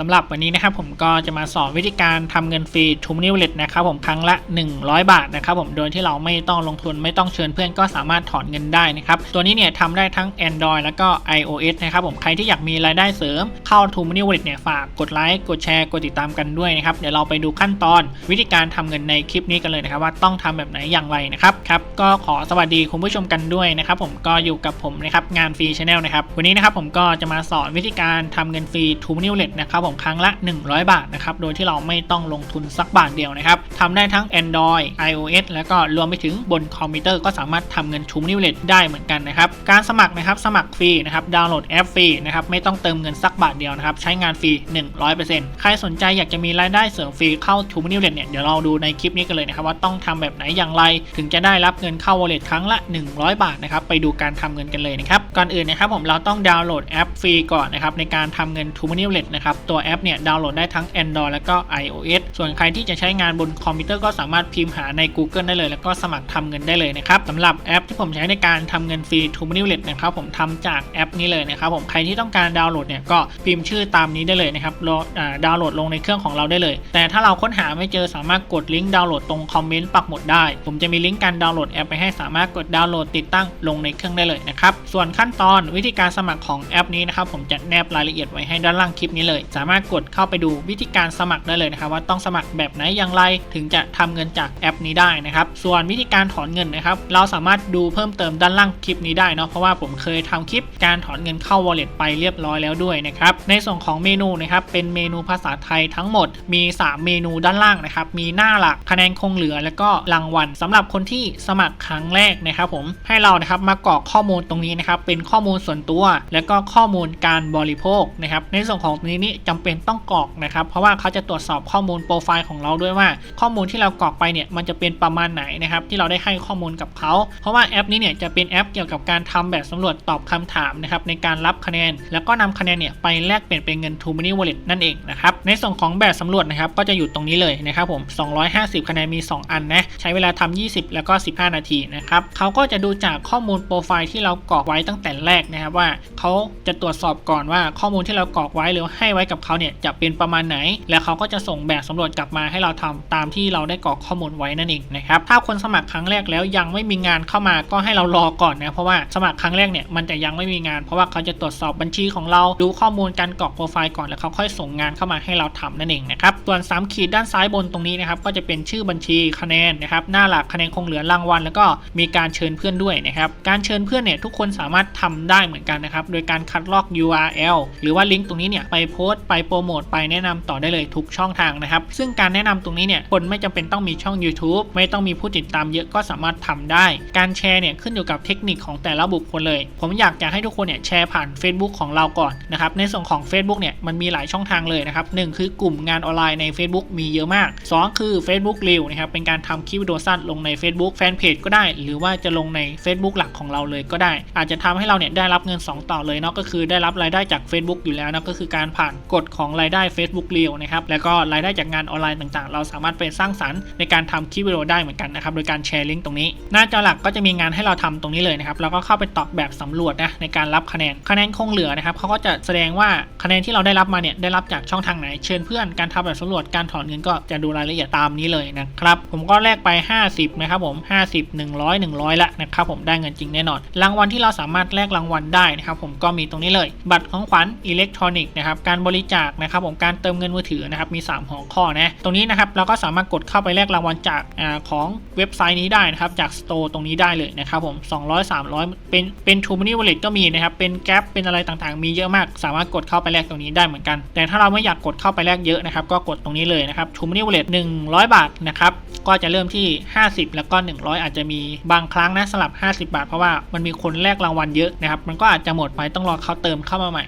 สำหรับวันนี้นะครับผมก็จะมาสอนวิธีการทำเงินฟรีทูมนิวเลตนะครับผมครั้งละ 100 บาทนะครับผมโดยที่เราไม่ต้องลงทุนไม่ต้องเชิญเพื่อนก็สามารถถอนเงินได้นะครับตัวนี้เนี่ยทำได้ทั้ง Android แล้วก็ iOS นะครับผมใครที่อยากมีรายได้เสริมเข้าทูมนิวเลตเนี่ยฝากกดไลค์กดแชร์กดติดตามกันด้วยนะครับเดี๋ยวเราไปดูขั้นตอน วิธีการทำเงินในคลิปนี้กันเลยนะครับว่าต้องทำแบบไหนอย่างไรนะครับครับก็ขอสวัสดีคุณผู้ชมกันด้วยนะครับผมก็อยู่กับผมนะครับงานฟรีชาแนลนะครับวันนี้นะครับผมก็จะมาสอนวิธีการทำเงินฟรีทูมนิวเลตนะครับผมครั้งละ 100 บาทนะครับโดยที่เราไม่ต้องลงทุนสักบาทเดียวนะครับทำได้ทั้ง Android iOS แล้วก็รวมไปถึงบนคอมพิวเตอร์ก็สามารถทำเงินทูมนิวเลตได้เหมือนกันนะครับการสมัครนะครับสมัครฟรีนะครับดาวน์โหลดแอปฟรีนะครับไม่ต้องเติมเงินสักบาทเดียวนะครับใช้งานฟรี 100%ใครสนใจอยากจะมีรายได้เสริมฟรีเข้าทูมนิวเลตเนี่ยเดี๋ยวเราดูในคลิปนี้กันเลยนะครับว่าต้องทำแบบไหนอย่างไร ถึงจะได้รับเงินเข้า wallet ครั้งละ 100 บาทนะครับไปดูการทำเงินกันเลยนะครับก่อนอื่นนะครับผมเราต้องดาวน์โหลดแอปฟรีก่อนนะครับในการทำเงิน t o m o n e y Wallet นะครับตัวแอปเนี่ยดาวน์โหลดได้ทั้ง Android แล้วก็ iOS ส่วนใครที่จะใช้งานบนคอมพิวเตอร์ก็สามารถพิมพ์หาใน Google ได้เลย แล้วก็สมัครทำเงินได้เลยนะครับสำหรับแอปที่ผมใช้ในการทำเงินฟรี t o m o n e y Wallet นะครับผมทำจากแอปนี้เลยนะครับผมใครที่ต้องการดาวน์โหลดเนี่ยก็พิมพ์ชื่อตามนี้ได้เลยนะครับดาดาวน์โหลดลงในเครื่องของเราได้เลย แต่ถ้าเราค้นหาไม่เจอสามารถกดลิงก์ดาวน์โหลดตรงคอมเมนต์ปักหมุดได้ ผมจะมีลิงก์การดาวน์โหลดแอปไปให้สามารถกดดาวน์โหลดติดตั้งลงในเครื่องได้เลยนะครับส่วนขั้นตอนวิธีการสมัครของแอปนี้นะครับผมจะแนบรายละเอียดไว้ให้ด้านล่างคลิปนี้เลยสามารถกดเข้าไปดูวิธีการสมัครได้เลยนะครับว่าต้องสมัครแบบไหนอย่างไรถึงจะทำเงินจากแอปนี้ได้นะครับส่วนวิธีการถอนเงินนะครับเราสามารถดูเพิ่มเติมด้านล่างคลิปนี้ได้เนาะเพราะว่าผมเคยทำคลิปการถอนเงินเข้า wallet ไปเรียบร้อยแล้วด้วยนะครับในส่วนของเมนูนะครับเป็นเมนูภาษาไทยทั้งหมดมี 3 เมนูด้านล่างนะครับมีหน้าหลักคะแนนคงเหลือ แล้วก็รางวัลสำหรับคนที่สมัครครั้งแรกนะครับผมให้เรานะครับมากรอกข้อมูลตรงนี้นะครับเป็นข้อมูลส่วนตัว แล้วก็ข้อมูลการบริโภคนะครับในส่วนของตรงนี้นี่จำเป็นต้องกรอกนะครับ เพราะว่าเขาจะตรวจสอบข้อมูลโปรไฟล์ของเราด้วยว่า ข้อมูลที่เรากรอกไปเนี่ยมันจะเป็นประมาณไหนนะครับที่เราได้ให้ข้อมูลกับเขาเพราะว่าแอปนี้เนี่ยจะเป็นแอปเกี่ยวกับการทำแบบสำรวจตอบคำถามนะครับในการรับคะแนน แล้วก็นำคะแนนเนี่ยไปแลกเปลี่ยนเป็นเงิน t o m o n e y Wallet นั่นเองนะครับในส่วนของแบบสำรวจนะครับก็จะอยู่ตรงนี้เลยนะครับผม 250 คะแนนมี 2 อันนะใช้เวลาทำ20 แล้วก็ 15 นาทีนะครับเขาก็จะดูจากข้อมูลโปรไฟล์ที่เรากรอกไว้ตั้งแต่แรกนะครับว่าเขาจะตรวจสอบก่อนว่าข้อมูลที่เรากรอกไว้หรือให้ไว้กับเขาเนี่ยจะเป็นประมาณไหน แล้วเขาก็จะส่งแบบสำรวจกลับมาให้เราทำตามที่เราได้กรอกข้อมูลไว้นั่นเองนะครับถ้าคนสมัครครั้งแรกแล้วยังไม่มีงานเข้ามาก็ให้เรารอก่อนนะเพราะว่าสมัครครั้งแรกเนี่ยมันจะยังไม่มีงาน เพราะว่าเขาจะตรวจสอบบัญชีของเราดูข้อมูลการกรอกโปรไฟล์ก่อนแล้วเขาค่อยส่งงานเข้ามาให้เราทำนั่นเองนะครับส่วน3ขีดด้านซ้ายบนตรงนี้นะครับก็จะเป็นชื่อบัญชีคะแนนนะครับหน้าหลักคะแนนคงเหลือรางวัล แล้วก็มีการเชิญเพื่อนด้วยนะครับการเชิญเพื่อนเนี่ยทุกคนสามารถทำได้เหมือนกันนะครับโดยการคัดลอก URL หรือว่าลิงก์ตรงนี้เนี่ยไปโพสต์ไปโปรโมทไปแนะนำต่อได้เลยทุกช่องทางนะครับ ซึ่งการแนะนำตรงนี้เนี่ยคนไม่จำเป็นต้องมีช่อง YouTube ไม่ต้องมีผู้ติดตามเยอะก็สามารถทำได้ การแชร์เนี่ยขึ้นอยู่กับเทคนิคของแต่ละบุคคลเลย ผมอยากจะให้ทุกคนเนี่ยแชร์ผ่าน Facebook ของเราก่อนนะครับในส่วนของ Facebook เนี่ยมันมีหลายช่องทางเลยนะครับหนึ่งคือกลุ่มงานออนไลน์ใน Facebook มีเยอะมาก 2 คือ Facebook r e e l นะครับเป็นการทำคลิปวิดีโอสั้นลงใน Facebook แฟนเพจก็ได้ หรือว่าจะลงใน Facebook หลักของเราเลยก็ได้ อาจจะทำให้เราเนี่ยได้รับเงิน 2 ต่อเลยเนาะก็คือได้รับรายได้จาก Facebook อยู่แล้วนะก็คือการผ่านกฎของรายได้ Facebook r e e l นะครับแล้วก็รายได้จากงานออนไลน์ต่างๆ เราสามารถไปสร้างสรรค์ในการทำคลิปวิดีโอได้เหมือนกันนะครับโดยการแชร์ลิงก์ตรงนี้ หน้าจอหลักก็จะมีงานให้เราทำตรงนี้เลยนะครับแล้วก็เข้าไปตอบแบบสำรวจนะในการรับคะแนนคะแนนคงเหลือนะครับเขาก็จะแสดงว่าคะแนนที่เราได้รับมาเนี่ยได้รับจากช่องทางไหน เชิญเพื่อนการทำแบบสำรวจการถอนเงินก็จะดูรายละเอียดตามนี้เลยนะครับผมก็แลกไป 50นะครับผม50 100 100 ละนะครับผมได้เงินจริงแน่นอน รางวัลที่เราสามารถแลกรางวัลได้นะครับผมก็มีตรงนี้เลย บัตรของขวัญอิเล็กทรอนิกส์นะครับการบริจาคนะครับผมการเติมเงินมือถือนะครับมี 3 หัวข้อนะตรงนี้นะครับเราก็สามารถกดเข้าไปแลกรางวัลจากอของเว็บไซต์นี้ได้นะครับจากสโตร์ตรงนี้ได้เลยนะครับผม200 300 เป็นเป็นทูมินิวอลเล็ตก็มีนะครับเป็นแก๊ปเป็นอะไรต่างๆ มีเยอะมาก สามารถกดเข้าไปแลกตรงนี้ได้เหมือนกัน แต่ถ้าเราไม่อยากกดเข้าไปแลกเยอะนะครับก็กดตรงนี้เลยนะครับทูมินิวอลเล็ต100บาทนะครับก็จะเริ่มที่ 50 แล้วก็ 100 อาจจะมีบางครั้งนะสลับ 50 บาท เพราะว่ามันมีคนแลกรางวัลเยอะนะครับมันก็อาจจะหมดไปต้องรอเขาเติมเข้ามาใหม่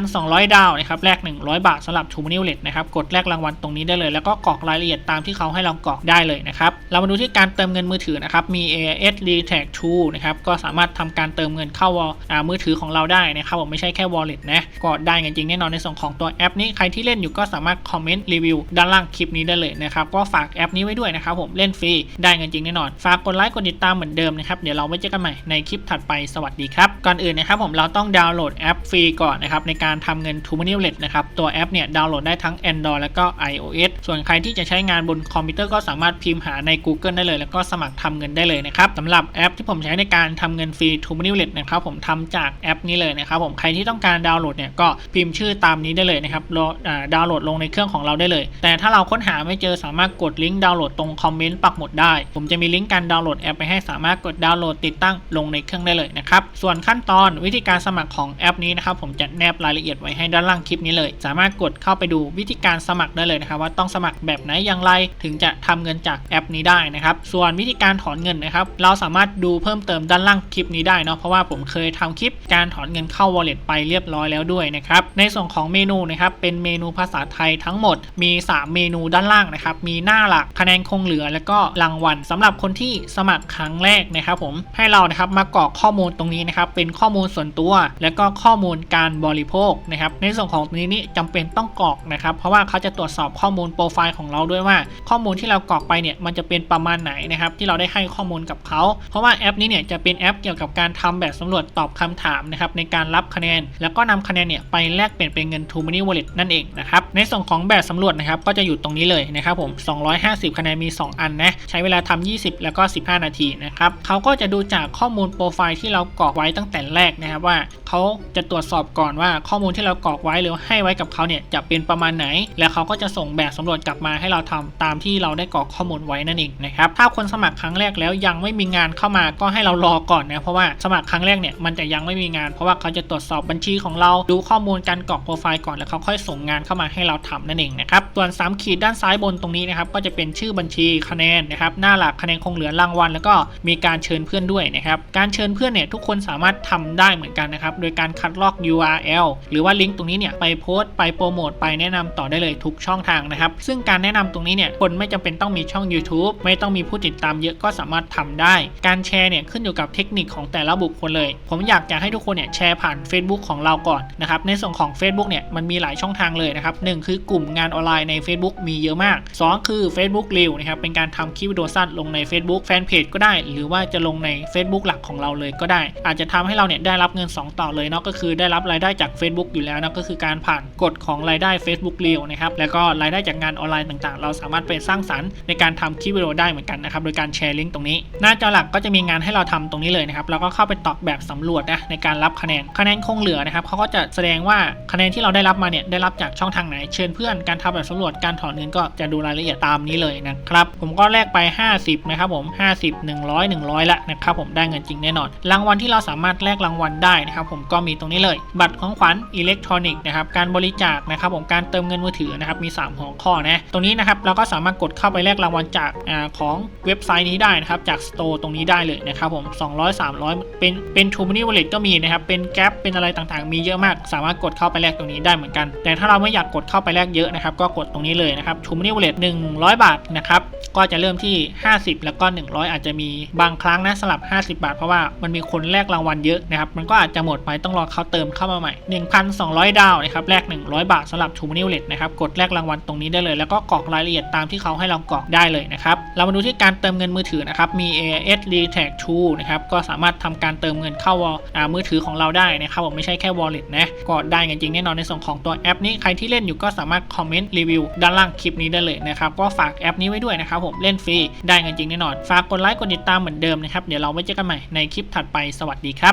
1,200 ดาวนะครับแลก100 บาทสำหรับทูมินิวเล็ตนะครับกดแลกรางวัลตรงนี้ได้เลย แล้วก็กรอกรายละเอียดตามที่เขาให้เรากรอกได้เลยนะครับเรามาดูที่การเติมเงินมือถือนะครับมี AIS r e t a g 2นะครับก็สามารถทำการเติมเงินเข้าอ่ามือถือของเราได้นะครับผมไม่ใช่แค่ wallet นะก็ได้เงินจริงแน่นอนในส่วนของตัวแอปนี้ใครที่เล่นอยู่ก็สามารถคอมเมนต์รีวิวด้านล่างคลิปนี้ได้เลยนะครับก็ฝากแอปนี้ไว้ด้วยนะครับผมเล่นฟรีได้เงินจริงแน่นอน ฝากกดไลค์กดติดตามเหมือนเดิมนะครับเดี๋ยวเราไว้เจอกันใหม่ในคลิปถัดไปสวัสดีครับก่อนอื่นนะครับผมเราต้องดาวน์โหลดแอปฟรีก่อนนะครับในการทำเงิน t o m o n e y Wallet นะครับตัวแอปเนี่ยดาวน์โหลดได้ทั้ง Android แล้วก็ iOS ส่วนใครที่จะใช้งานบนคอมพิวเตอร์ก็สามารถพิมพ์หาใน Google ได้เลย แล้วก็สมัครทำเงินได้เลยนะครับสำหรับแอปที่ผมใช้ในการทำเงินฟรี t o m o n e y Wallet นะครับผมทำจากแอปนี้เลยนะครับผมใครที่ต้องการดาวน์โหลดเนี่ยก็พิมพ์ชื่อตามนี้ได้เลยนะครับดาดาวน์โหลดลงในเครื่องของเราได้เลย แต่ถ้าเราค้นหาไม่เจอสามารถกดลิงก์ดาวน์โหลดตรงคอมเมนต์ปักหมุดได้ ผมจะมีลิงก์การดาวน์โหลดแอปไปให้สามารถกดดาวน์โหลดติดตั้งลงในเครื่องได้เลยนะครับส่วนขั้นตอนวิธีการสมัครของแอปนี้นะครับผมจะแนบรายละเอียดไว้ให้ด้านล่างคลิปนี้เลยสามารถกดเข้าไปดูวิธีการสมัครได้เลยนะครับ ว่าต้องสมัครแบบไหนอย่างไรถึงจะทำเงินจากแอปนี้ได้นะครับ ส่วนวิธีการถอนเงินนะครับ เราสามารถดูเพิ่มเติมด้านล่างคลิปนี้ได้เนาะเพราะว่าผมเคยทำคลิปการถอนเงินเข้า wallet ไปเรียบร้อยแล้วด้วยนะครับในส่วนของเมนูนะครับเป็นเมนูภาษาไทยทั้งหมดมี 3 เมนูด้านล่างนะครับมีหน้าหลักคะแนนคงเหลือ แล้วก็รางวัลสำหรับคนที่สมัครครั้งแรกนะครับ ผมให้เรานะครับมากรอกข้อมูลตรงนี้นะครับเป็นข้อมูลส่วนตัว แล้วก็ข้อมูลการบริโภคนะครับในส่วนของตรงนี้นี่จำเป็นต้องกรอกนะครับ เพราะว่าเขาจะตรวจสอบข้อมูลโปรไฟล์ของเราด้วยว่า ข้อมูลที่เรากรอกไปเนี่ยมันจะเป็นประมาณไหนนะครับที่เราได้ให้ข้อมูลกับเขาเพราะว่าแอปนี้เนี่ยจะเป็นแอปเกี่ยวกับการทำแบบสำรวจตอบคำถามนะครับในการรับคะแนน แล้วก็นำคะแนนเนี่ยไปแลกเปลี่ยนเป็นเงิน t o m o n e y Wallet นั่นเองนะครับในส่วนของแบบสำรวจนะครับก็จะอยู่ตรงนี้เลยนะครับผม 250 คะแนนมี 2 อันนะใช้เวลาทำ20 แล้วก็ 15 นาทีนะครับเขาก็จะดูจากข้อมูลโปรไฟล์ที่เรากรอกไว้ตั้งแต่แรกนะครับว่าเขาจะตรวจสอบก่อนว่าข้อมูลที่เรากรอกไว้หรือให้ไว้กับเขาเนี่ยจะเป็นประมาณไหน แล้วเขาก็จะส่งแบบสำรวจกลับมาให้เราทำตามที่เราได้กรอกข้อมูลไว้นั่นเองนะครับถ้าคนสมัครครั้งแรกแล้วยังไม่มีงานเข้ามาก็ให้เรารอก่อนนะเพราะว่าสมัครครั้งแรกเนี่ยมันจะยังไม่มีงาน เพราะว่าเขาจะตรวจสอบบัญชีของเราดูข้อมูลการกรอกโปรไฟล์ก่อนแล้วเขาค่อยส่งงานเข้ามาให้เราทำนั่นเองนะครับส่วน3ขีดด้านซ้ายบนตรงนี้นะครับก็จะเป็นชื่อบัญชีคะแนนนะครับหน้าหลักคะแนนคงเหลือรางวัลแล้วก็มีการเชิญเพื่อนด้วยนะครับการเชิญเพื่อนเนี่ยทุกคนสามารถทำได้เหมือนกันนะครับโดยการคัดลอก URL หรือว่าลิงก์ตรงนี้เนี่ยไปโพสต์ไปโปรโมทไปแนะนำต่อได้เลยทุกช่องทางนะครับ ซึ่งการแนะนำตรงนี้เนี่ยคนไม่จำเป็นต้องมีช่อง YouTube ไม่ต้องมีผู้ติดตามเยอะก็สามารถทำได้ การแชร์เนี่ยขึ้นอยู่กับเทคนิคของแต่ละบุคคลเลย ผมอยากจะให้ทุกคนเนี่ยแชร์ผ่าน Facebook ของเราก่อนนะครับในส่วนของ Facebook เนี่ยมันมีหลายช่องทางเลยนะครับหนึ่งคือกลุ่มงานออนไลน์ใน Facebook มีเยอะมาก 2 คือ Facebook Reel นะครับเป็นการทำคลิปวิดีโอสั้นลงใน Facebook แฟนเพจก็ได้ หรือว่าจะลงใน Facebook หลักของเราเลยก็ได้ อาจจะทำให้เราเนี่ยได้รับเงิน 2 ต่อเลยเนาะก็คือได้รับรายได้จาก Facebook อยู่แล้วนะก็คือการผ่านกฎของรายได้ Facebook Reel นะครับแล้วก็รายได้จากงานออนไลน์ต่างๆ เราสามารถไปสร้างสรรค์ในการทำคลิปวิดีโอได้เหมือนกันนะครับโดยการแชร์ลิงก์ตรงนี้ หน้าจอหลักก็จะมีงานให้เราทำตรงนี้เลยนะครับแล้วก็เข้าไปตอบแบบสำรวจนะในการรับคะแนนคะแนนคงเหลือนะครับเขาก็จะแสดงว่าคะแนนที่เราได้รับมาเนี่ยได้รับจากช่องทางไหนเชิญเพื่อนการทำแบบสำรวจการถอนเงินก็จะดูรายละเอียดตามนี้เลยนะครับผมก็แลกไป 50นะครับผม50 100 100ละนะครับผมได้เงินจริงแน่นอน รางวัลที่เราสามารถแลกรางวัลได้นะครับผมก็มีตรงนี้เลย บัตรของขวัญอิเล็กทรอนิกส์นะครับการบริจาคนะครับผมการเติมเงินมือถือนะครับมี 3 หัวข้อนะตรงนี้นะครับเราก็สามารถกดเข้าไปแลกรางวัลจากอของเว็บไซต์นี้ได้นะครับจากสโตร์ตรงนี้ได้เลยนะครับผม 200 300 เป็นเป็น t o m o n e y Wallet ก็มีนะครับเป็นแก๊ปเป็นอะไรต่างๆ มีเยอะมาก สามารถกดเข้าไปแลกตรงนี้ได้เหมือนกัน แต่ถ้าเราไม่อยากกดเข้าไปแลกเยอะนะครับก็กดตรงนี้เลยนะครับ t o m o n e y Wallet 100 บาทนะครับก็จะเริ่มที่ 50 แล้วก็ 100 อาจจะมีบางครั้งนะสลับ 50 บาท เพราะว่ามันมีคนแลกรางวัลเยอะนะครับมันก็อาจจะหมดไปต้องรอเขาเติมเข้ามาใหม่ 1,200 ดาวนะครับแลก100 บาทสำหรับ t o m o n e y Wallet นะครับกดแลกรางวัลตรงนี้ได้เลย แล้วก็กรอกรายละเอียดตามที่เขาให้เรากรอกได้เลยนะครับเรามาดูที่การเติมเงินมือถือนะครับมี AIS r e t a g 2นะครับก็สามารถทำการเติมเงินเข้าอ่ามือถือของเราได้นะครับผมไม่ใช่แค่ wallet นะก็ได้จริงแน่นอนในส่วนของตัวแอปนี้ใครที่เล่นอยู่ก็สามารถคอมเมนต์รีวิวด้านล่างคลิปนี้ได้เลยนะครับก็ฝากแอปนี้ไว้ด้วยนะครับผมเล่นฟรีได้กันจริงแน่นอน ฝากกดไลค์กดติดตามเหมือนเดิมนะครับเดี๋ยวเราไว้เจอกันใหม่ในคลิปถัดไปสวัสดีครับ